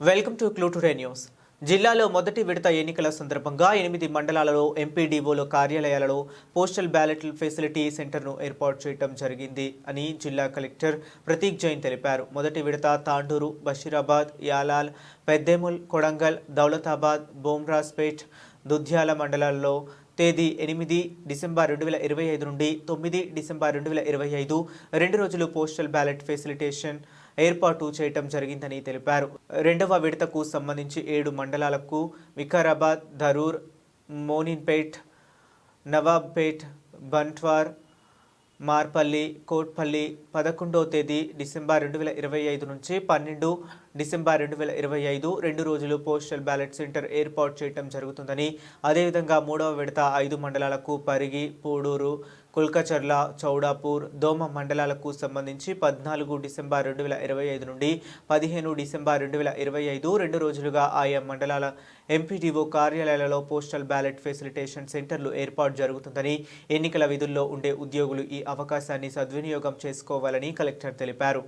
Welcome to clue today news. జిల్లాలో మొదటి విడత ఎన్నికల సందర్భంగా ఎనిమిది మండలాలలో ఎంపీడీఓల కార్యాలయాలలో పోస్టల్ బ్యాలెట్ ఫెసిలిటీ సెంటర్ను ఏర్పాటు చేయడం జరిగింది అని జిల్లా కలెక్టర్ ప్రతీక్ జైన్ తెలిపారు. మొదటి విడత తాండూరు బషీరాబాద్ యాలాల్ పెద్దేముల్ కొడంగల్ దౌలతాబాద్ బోమ్రాస్పేట్ దుధ్యాల మండలాల్లో తేదీ ఎనిమిది డిసెంబర్ రెండు వేల ఇరవై ఐదు నుండి తొమ్మిది డిసెంబర్ రెండు వేల ఇరవై ఐదు. రెండు రోజులు పోస్టల్ బ్యాలెట్ ఫెసిలిటేషన్ ఏర్పాటు చేయటం జరిగిందని తెలిపారు. రెండవ విడతకు సంబంధించి ఏడు మండలాలకు వికారాబాద్ ధరూర్ మోనిన్పేట్ నవాబ్పేట్ బంట్వార్ మార్పల్లి కోట్పల్లి పదకొండో తేదీ డిసెంబర్ రెండు వేల ఇరవై ఐదు నుంచి పన్నెండు డిసెంబర్ రెండు వేల ఇరవై ఐదు రెండు రోజులు పోస్టల్ బ్యాలెట్ సెంటర్ ఏర్పాటు చేయడం జరుగుతుందని అదేవిధంగా మూడవ విడత ఐదు మండలాలకు పరిగి పూడూరు కుల్కచర్ల చౌడాపూర్ దోమ మండలాలకు సంబంధించి పద్నాలుగు డిసెంబర్ రెండు వేల ఇరవై ఐదు నుండి పదిహేను డిసెంబర్ రెండు వేల ఇరవై ఐదు రెండు రోజులుగా ఆయా మండలాల ఎంపీడీఓ కార్యాలయాలలో పోస్టల్ బ్యాలెట్ ఫెసిలిటేషన్ సెంటర్లు ఏర్పాటు జరుగుతుందని ఎన్నికల విధుల్లో ఉండే ఉద్యోగులు ఈ అవకాశాన్ని సద్వినియోగం చేసుకోవాలని కలెక్టర్ తెలిపారు.